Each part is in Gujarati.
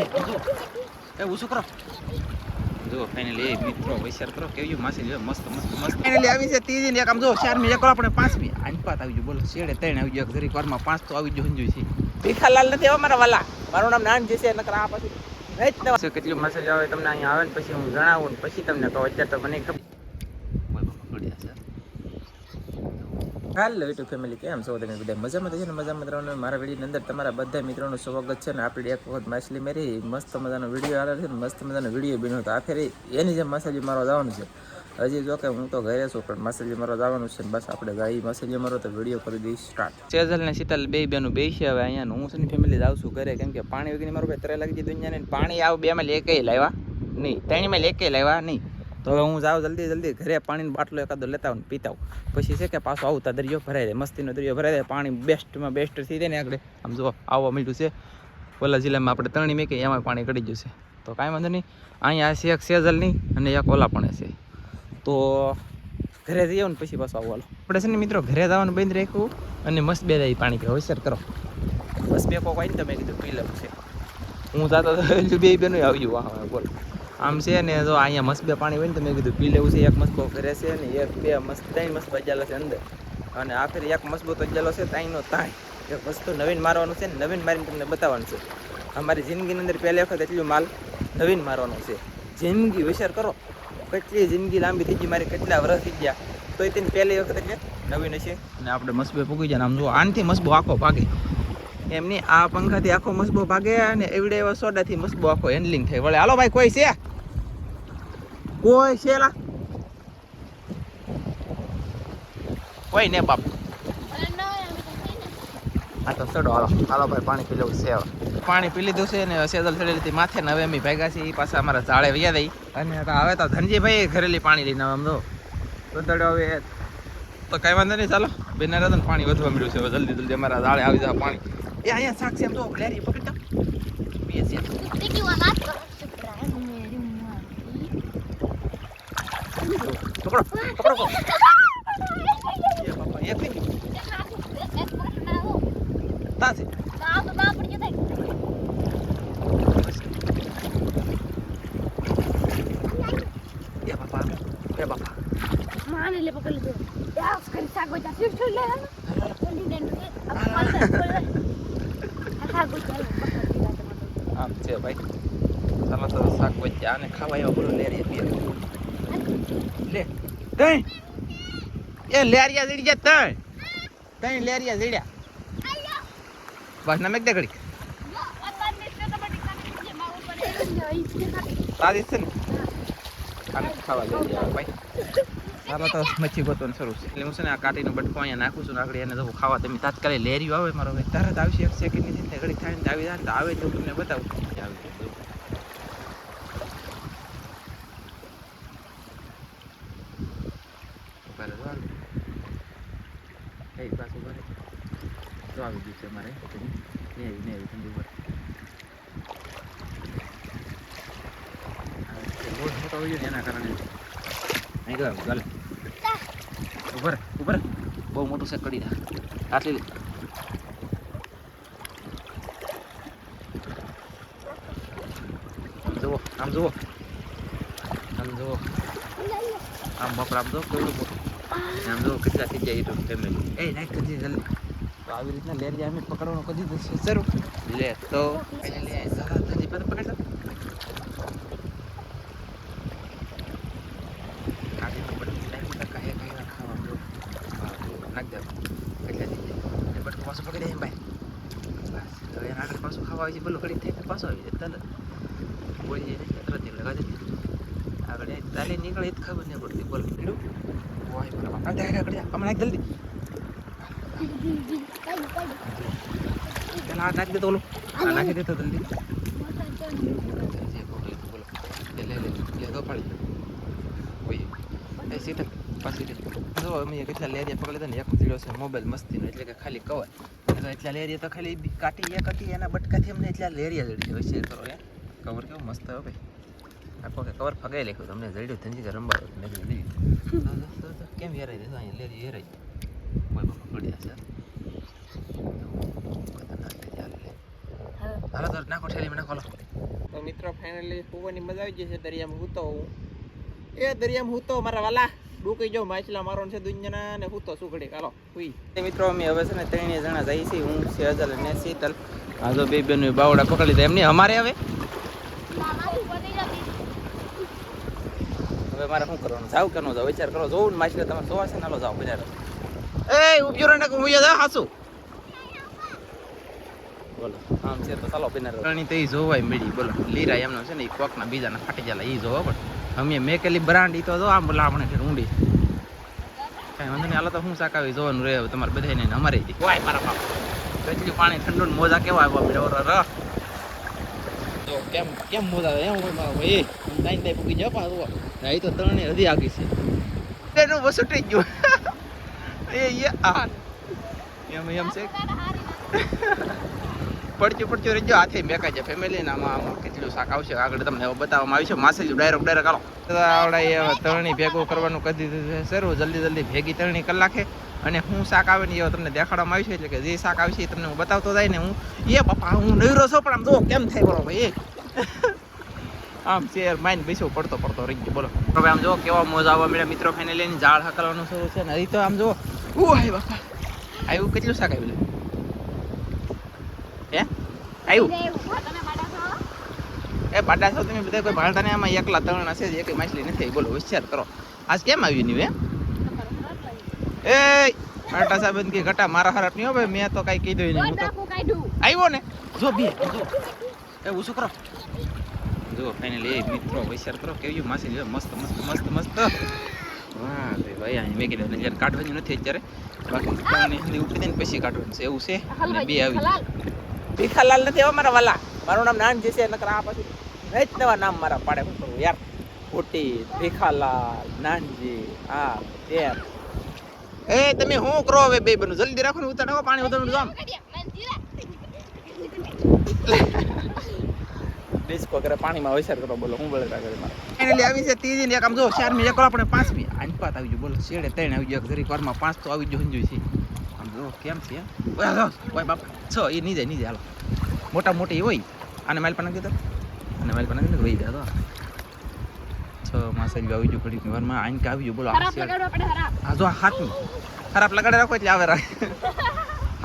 એ ઓછું કરો જો ફાઇનલી એ મિત્રો વૈશ્યાર કરો કેવી માસી જો મસ્ત મસ્ત મસ્ત. ફાઇનલી આવી છે ત્રીજી ને એક. આમ જો ચારમી એક આપણે પાંચમી. આંપાત આવી ગયું બોલો શેડે ત્રણ આવી ગયો જરીક વારમાં પાંચ તો આવી ગયો હંજુ છે. ભીખાલાલ નથી આવા મારા વાલા. મારું નામ નાન જશે નકર આ પછી કેટલું મેસેજ આવે તમને અહીંયા આવે ને પછી હું જણાવું ને પછી તમને કહું. અત્યારે તો મને ખબર હાલો યુટ્યુબ ફેમિલી કેમ છો તમે બધા? મજામાં છે ને, મજામાં રહેવાનું મારા વિડીયોની અંદર તમારા બધા મિત્રોનું સ્વાગત છે ને, આપણે એક વખત માછલી મેરી. મસ્ત મજાનો વીડિયો આવે છે ને, મસ્ત મજાનો વીડિયો બન્યો તો આ એની જેમ માછલી મારવા જવાનું છે. હજી જો કે હું તો ઘરે છું, પણ માછલી મારવા જવાનું છે બસ આપણે ગાઈ માછલી મારો તો વીડિયો કરી દઈશ સ્ટાર્ટ સેજલ ને શીતલ બે બેનું બે છે હવે અહીંયા હું છે ને ફેમિલી જાઉં છું ઘરે, કેમ કે પાણી વગેરે મારું ભાઈ ત્રણ લાગી દુનિયાને. પાણી આવ બે માં લેકે લાવ્યા. નહીં ત્રણમાં એકેય લાવ્યા નહીં. તો હવે હું જાઉં જલ્દી જલ્દી ઘરે પાણીનો બાટલો એકાદો લેતા આવું પીતા પછી છે કે પાછો આવતા દરિયો ભરાઈ જાય, મસ્તીનો દરિયો ભરાઈ જાય, પાણી બેસ્ટમાં બેસ્ટ થઈ જાય ને આગળ. આમ જો આવવા મળ્યું છે. ઓલા જિલ્લામાં આપણે ત્રણી મેં કે એમાં પાણી કડી ગયું છે. તો કાંઈ વાંધો નહીં, અહીંયા છે એક સેઝલની અને એક ઓલા પણ છે. તો ઘરે જઈએ ને પછી પાછું આવવાનું આપણે છે ને મિત્રો ઘરે જવાનું બંધ રાખ્યું અને મસ્ત બે દાઈ પાણી પીવા હોશિયાર કરો. બસ બે કોક આવીને તમે કીધું, પી છે હું જાતો તો બે બેનું આવ્યું હા બોલ. આમ છે ને, જો અહીંયા મસ્ત બે પાણી હોય ને મેં કીધું પી લેવું છે. એક મસ્કો કરે છે ને, એક બે મસ્ત, ત્રણ મસ્ત અજાલા છે અંદર. અને આખરે એક મસ્બો અજાલો છે તાઈનો તાઈ એક વસ્તુ નવીન મારવાનું છે ને, નવીન મારીને તમને બતાવવાનું છે. અમારી જિંદગીની અંદર પહેલી વખત એટલું માલ નવીન મારવાનો છે. જિંદગી વિચાર કરો, કેટલી જિંદગી લાંબી થઈ ગઈ, મારી કેટલા વર્ષ થઈ ગયા. તો તેની પહેલી વખત એટલે નવીન હશે. અને આપણે મસ્બે પૂગી જાય આમ જો આનથી મસ્બો આખો ભાગે એમની આ પંખાથી આખો મસ્બો ભાગે અને એવડે એવા સોડાથી મસબો આખો હેન્ડલિંગ થાય વળે, હાલો ભાઈ, કોઈ છે? કોઈ છે લા? કોઈ ને બાપ? હા તો ચડો હાલો. હાલો ભાઈ, પાણી પી લેવું છે પાણી પી લીધું છે ને સેદલ ચડી હતી માથે ને હવે અમે ભેગા છે એ પાસે અમારા ઝાડે વૈયા દઈ અને હવે તો ધનજીભાઈ ઘરેલી પાણી લઈને આમ તો હવે તો કઈ વાંધો નહીં, ચાલો. બેના રહેતો ને પાણી વધવા મળ્યું છે. જલ્દી જલ્દી અમારા ઝાડે આવી જાય પાણી. એ અહીંયા શાક એમ તો લેરી પકડી દો છીએ પકડો પકડો. એ બાપા. માને લે, પકડી બાપા બાપા આમ છે ભાઈ. ચાલો તો શાક વચ્ચે આને ખાવા એવા બોલો લેરી પીએ લે. તઈ. એ લેરિયા જડી ગયા તઈ. તઈ લેરિયા જડ્યા બસ ના મેક દે ઘડી તારી છે ને? ખાવા જડી ભાઈ. ચાલો તો મચ્છી ગોતવાનું શરૂ છે. એટલે હું છે ને આ કાટીનો બટકો અહીંયા નાખું છું ને આગળ એને જવું ખાવા તમે તાત્કાલિક લેરિયું આવે મારો ભાઈ તરત આવશે એક સેકન્ડની થઈને ઘડી થાય ને આવી જાય તો આવે તો તમને બતાવું. આવી. તો આવી ગયું છે અમારે ને આવી ને આવી ઠંડી ઉપર. મોટો હોય ને એના કારણે. નહીં ગયો ચાલે ઉભર ઉભર બહુ મોટું છે કડી આટલી આમ જુઓ આમ જુઓ. આમ જુઓ. આમ બપર આમ જુઓ કેવડું મોટું આમ જુઓ કેટલા થઈ જાય એટલું ફેમિલી એ નાખ કદી જલ્દી. તો આવી રીતના લેર જાય અમે પકડવાનું કદી શરૂ. લે તો. લે સારા થજી પર પકડ કાઢી તો બટકું નાખ્યું તો કાંઈ કાંઈ ખાવા જો હા, જો, નાખ દે કેટલા થઈ જાય એ બટકું પાછું પકડી એમ ભાઈ બસ હવે એના આગળ પાછું ખાવા આવી છે બોલો ઘડી થઈ પાછો આવી જાય, તરત. બોલી જાય ને તરત લગા દે આગળ તાલે નીકળે એ જ ખબર નહીં પડતી, બોલ. પીડું વાય બરાબર આગળ આગળ હમણાં નાખ જલ્દી. પેલા આ નાખી દેતો ઓલું. આ નાખી દેતો જલ્દી. બોલે. લે લે લે તો પાડી ઓય, એ સીટ પાછી જો અમે કેટલા લેરિયા પકડી ને એક જીડો છે મોબાઈલ મસ્તીનો એટલે કે ખાલી કવર તો એટલા લેરિયા તો ખાલી બી કાટી એક હતી એના બટકાથી અમને એટલા લેરિયા જડી હોય શેર કરો એ કવર કેવું મસ્ત હોય ભાઈ આખો કે કવર ફગાઈ લખ્યું તમને જડ્યું ધનજી કે રંબાડો મેં કીધું કેમ હેરાઈ દેતો અહીંયા લેરી હેરાઈ કોઈ બાપા ચાલે લે હાલો તો નાખો ઠેલીમાં નાખો તો મિત્રો ફાઇનલી હોવાની મજા આવી જશે દરિયામાં હું તો એ દરિયામાં હૂતો મારા વાલા ડૂકી જાઉં, માછલા મારો છે દુનિયાના ને હૂતો શું ઘડી ચાલો હુઈ. મિત્રો, અમે હવે છે ને ત્રણે જણા જઈએ છીએ. હું સેજલ અને શીતલ. આ જો બે બેન બાવડા પકડી લીધા એમની અમારે હવે? હવે મારે શું કરવાનું? જાવ કે ન જાવ? વિચાર કરો. જોવું ને માછલી તમે જોવા છે ને? હાલો જાવ બજાર. એ રહે ને હું જા, હાસું. બોલો, આમ છે તો ચાલો, બિનાર. પ્રાણી તો એ જોવાય મળી. બોલો, લીરા એમનો છે ને એ કોકના બીજાના ફાટી જાય એ જોવા પણ. અમે મેકેલી બ્રાન્ડ, ઈ તો જો આમ બોલા આપણે ઊંડી. કઈ વાંધો નહીં, હાલો તો હું સાકાવી જોવાનું રહે તમારે બધાને અમારે. વાય મારા બાપ. કેટલું પાણી ઠંડુ મોજા કેવા આવ્યા ર તો કેમ કેમ મોજા એમ હોય મારા ભાઈ નાઈન દાઈ પૂકી જાવ. પાછો એ તો ત્રણે હજી આગી છે. એનું થઈ ગયું. એ યાર. એમ એમ છે. પડચું પડચું રહેજો. હાથે મેકાઈ છે ફેમિલીને આમાં આમાં કેટલું શાક આવશે? આગળ તમને એવું બતાવવામાં આવ્યું છે. માસેલી ડાયરેક્ટ ડાયરેક્ટ હાલો. આવડા એ તરણી ભેગું કરવાનું કરી દીધું છે સરું જલ્દી જલ્દી ભેગી તરણી કલાકે અને હું શાક આવે ને એ તમને દેખાડવામાં આવ્યું છે એટલે કે જે શાક આવશે એ તમને હું બતાવતો જાય ને હું એ પપ્પા હું નવરો છો પણ આમ જો કેમ થાય બોલો ભાઈ આમ શેર માઇન બેસો પડતો પડતો રહી ગયો બોલો. હવે આમ જો કેવા મોજ આવવા મળ્યા મિત્રો ફાઇનલી ઝાડ હકલવાનું શરૂ છે ને હજી તો આમ જો ઓ હાય બાપા. આવ્યું કેટલું શાક આવ્યું? હે? આવ્યું એ બાડા છો તમે બધા કોઈ ભાળતા નહીં આમાં એકલા ત્રણ હશે જ એક માછલી નથી. બોલો હોશિયાર કરો. આજ કેમ આવ્યું નહીં હે? એ આટા સાહેબ કે ઘટા મારા ખરાબ નહીં ભાઈ મેં તો કઈ કીધું નહીં. હું તો આવ્યો ને? જો બે જો. એ શું કરો? જો ફાઇનલી એ મિત્રો હોશિયાર કરો કેવી માછલી જો મસ્ત મસ્ત મસ્ત મસ્ત. વાહ ભાઈ અહીં મેં કીધું જ્યારે કાઢવાની નથી અત્યારે. બાકી ઉપરી દઈને પછી કાઢવાનું છે. એવું છે? બે આવી. ભીખાલાલ નથી હવે મારા વાલા. મારું નામ નાન જશે નકર આ પછી નહીં નવા નામ મારા પાડે હું યાર. ખોટી ભીખાલાલ નાનજી આ તેમ એ તમે શું કરો હવે બે બનું? જલ્દી રાખો ને ઉતારો પાણી ઉતારવાનું જામ ડિસ્કો કરે પાણીમાં હોશિયાર કરો બોલો હું બળતરા કરે મારે. ફાઇનલી આવી છે ત્રીજી ને એક આમ જો ચારમાં કરો આપણે પાંચમી આની પાત આવી ગયું બોલો શેડે ત્રણ આવી ગયો ઘરી વારમાં પાંચ તો આવી ગયો હંજુ છે. આમ જો કેમ છે? ઓય બાપ છ એ નહીં જાય નહીં જાય હાલો. મોટા મોટી હોય આને માઇલ પણ કીધું અને માઇલ પણ કીધું વહી જાય છ માસ આવી ગયું ઘડી વારમાં આઈને કે આવી ગયું બોલો હા જો આ હાથમાં. ખરાબ લગાડે રાખો એટલે આવે રાખે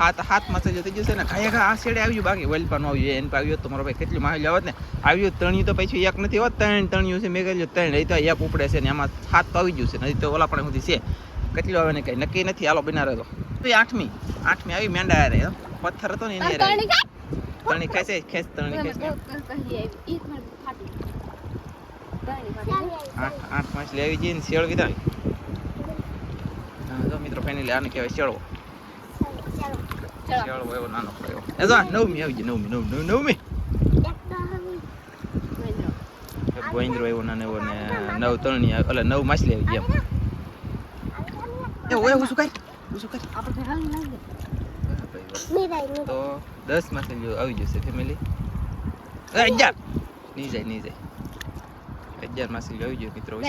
હાથ હાથ માસે જતી જશે ને ખાય ખા આ શેડે આવ્યું બાકી વેલ પણ આવ્યું એન આવ્યું હોત તો મારો ભાઈ કેટલી માહિતી આવત ને. આવ્યું તણ્યું તો પછી એક નથી હોત ત્રણ તણ્યું છે મેં કહ્યું ત્રણ નહીં તો એક ઉપડે છે ને એમાં હાથ તો આવી ગયું છે નહીં તો ઓલા પણ સુધી છે. કેટલું આવે ને કઈ નક્કી નથી હાલો બિના રહેતો તો આઠમી. આઠમી આવી મેંડા રે પથ્થર હતો ને એની આવી. તણી ખેંચે ખેંચ. તણી ખેંચ આઠ આઠ માછલી આવી જઈને શેળ હા, જો મિત્રો ફાઇનલી આને કહેવાય શેળવો. શેળવો એવો નાનો પડ્યો એ જો નવમી આવી ગઈ નવમી નવ નવ નવમી. એક ગોઈન્દ્રો એવો નાનો એવો ને નવ આવી- એટલે નવ માછલી આવી ગઈ એમ. એ એવું શું કાંઈ શું કાંઈ તો દસ માછલીઓ આવી જશે ફેમિલી અગિયાર. નહીં જાય નહીં જાય માછલીઓ આવી ગયો મિત્રો એ.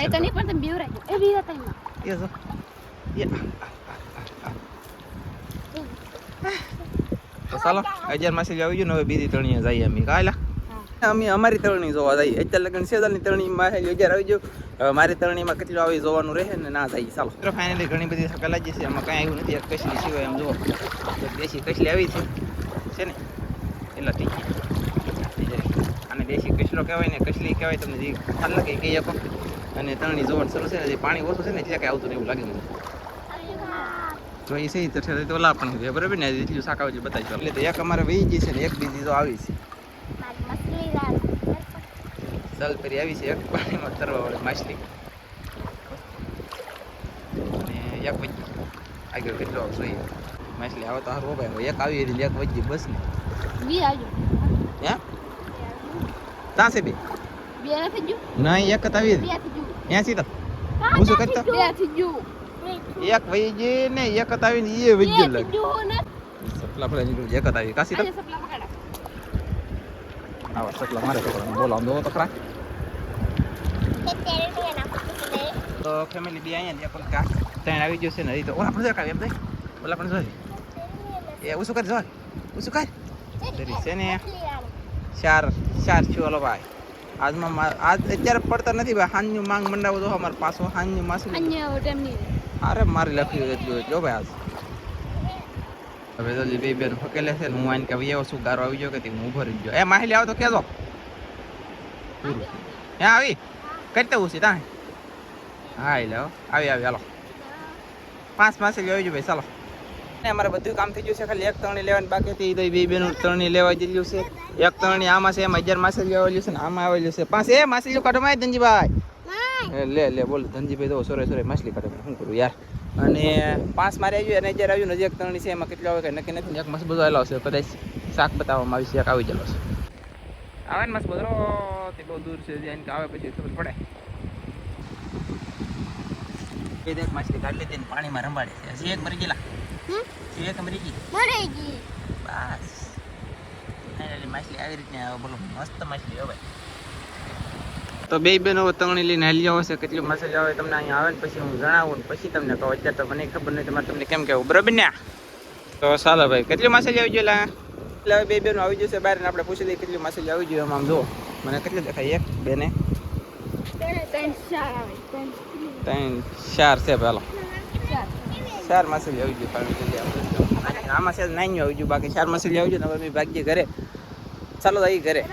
તો ચાલો અગિયાર માસી આવી ગયું ને હવે બીજી તણીએ જઈએ અમે. કાયલા અમે અમારી તરણી જોવા જઈએ. અત્યારે લગન સેદાલની તરણી માં અજાર આવી ગયું હવે મારી તરણીમાં કેટલું આવી જોવાનું રહે ને ના થાય, ચાલો. મિત્રો ફાઇનલી ઘણી બધી થકા લાગી છે, એમાં કાંઈ આવ્યું નથી કસલી સિવાય આમ જુઓ. દેશી કચલી આવી છે છે ને? એટલે ઠીક અને દેશી કસલો કહેવાય ને, કસલી કહેવાય, તમને જે ખ્યાલ લાગે કહી શકો. અને તરણી જોવાનું શરૂ છે ને જે પાણી ઓછું છે ને, એટલે કાંઈ આવતું એવું લાગે મને. તો એ સહી તો ઓલા પણ બરાબર ને? જેટલું શાક આવે એટલું બતાવી એટલે તો એક અમારે વહી ગઈ છે ને, એક બીજી તો આવી છે. ચાલ ફરી આવી છે એક પાણીમાં તરવા વાળી માછલી. અને એક વચ્ચે આગળ કેટલો આવશે માછલી આવે તો હારો ભાઈ એક આવી હતી એક વચ્ચે બસ ને. હે? ત્યાં છે બે? નહીં એક જ આવી હતી. ત્યાંથી તો હું શું કરતો? એક વહી ગઈ ને એક જ આવીને એ વહી ગઈ લાગે. સપલા ફળા નીકળી એક જ આવી. કાશી તો આવા સપલા મારે તો બોલો આમ જોવો તો ખરા. તો ફેમિલી બી અહીંયા ત્રણ આવી ગયો છે ને તો ઓલા પણ જો કાવ્ય એમ ઓલા પણ જો એ ઓછું કરી જો ઓછું કર તરી છે ને. ચાર ચાર છું ઓલો ભાઈ. આજમાં આજ અત્યારે પડતા નથી ભાઈ હાંજનું માંગ મંડાવો તો અમારે પાછો હાંજનું માછલી અરે મારી લખી એટલું જો ભાઈ આજ. હવે તો બે બેન ફકેલે છે હું આને કે ભાઈ એવો શું ગારો આવી ગયો કે હું ઊભો રહી ગયો. એ માહિલી આવો તો કેજો પૂરું હે આવી? કરતે છે તા હા એટલે. આવી આવી હાલો પાંચ માસેલી આવી ગયો ભાઈ ચાલો ને અમારે બધું કામ થઈ ગયું છે ખાલી એક ત્રણી લેવાની બાકી હતી તો બે બેનું ત્રણી લેવા જેટલું છે એક ત્રણી આમાં છે એમાં હજાર માસેલી આવેલું છે ને આમાં આવેલું છે પાંચ એ માસેલી કાઢો માં ધનજીભાઈ લે લે બોલ ધનજીભાઈ તો સોરે સોરે માછલી કાઢે શું કરું યાર અને પાંચ મારે આવ્યું અને હજાર આવ્યું નજીક ત્રણી છે એમાં કેટલા આવે કે નક્કી નથી એક મસ્ત બધો આવેલો છે કદાચ શાક બતાવવામાં આવી છે આવી ગયેલો છે આવે ને મસ્ત બધરો તે બહુ દૂર છે જ્યાં આવે પછી ખબર પડે. દેખ માછલી કાઢી લીધી ને પાણીમાં રંબાડી છે. હજી એક મરી ગયેલા. હમ? હજી એક મરી ગઈ. મરી ગઈ. બસ. માછલી આવી રીતના આવે. બોલો મસ્ત માછલી હવે. તો બે બેનો તણી લઈને હાલી હશે કેટલી માછલી આવે તમને અહીંયા આવે ને પછી હું જણાવું પછી તમને કહું. અત્યારે તો મને ખબર નહીં તમારે તમને કેમ કહેવું. બરોબર ને? તો ચાલો ભાઈ કેટલી માછલી આવી ગયેલા? એટલે હવે બે બેનો આવી જશે બહાર આપણે પૂછી દઈએ કેટલી માછલી આવી જોઈએ આમ જો. મને કેટલી દેખાય એક બે ને ત્રણ, ચાર આવે છે પેલો. ચાર માછલી આવી જોઈએ કારણ કે આપણે આમાં છે નાની આવી ગયું, બાકી ચાર માછલી આવી ગયું ને હવે ઘરે. ચાલો તો ઘરે.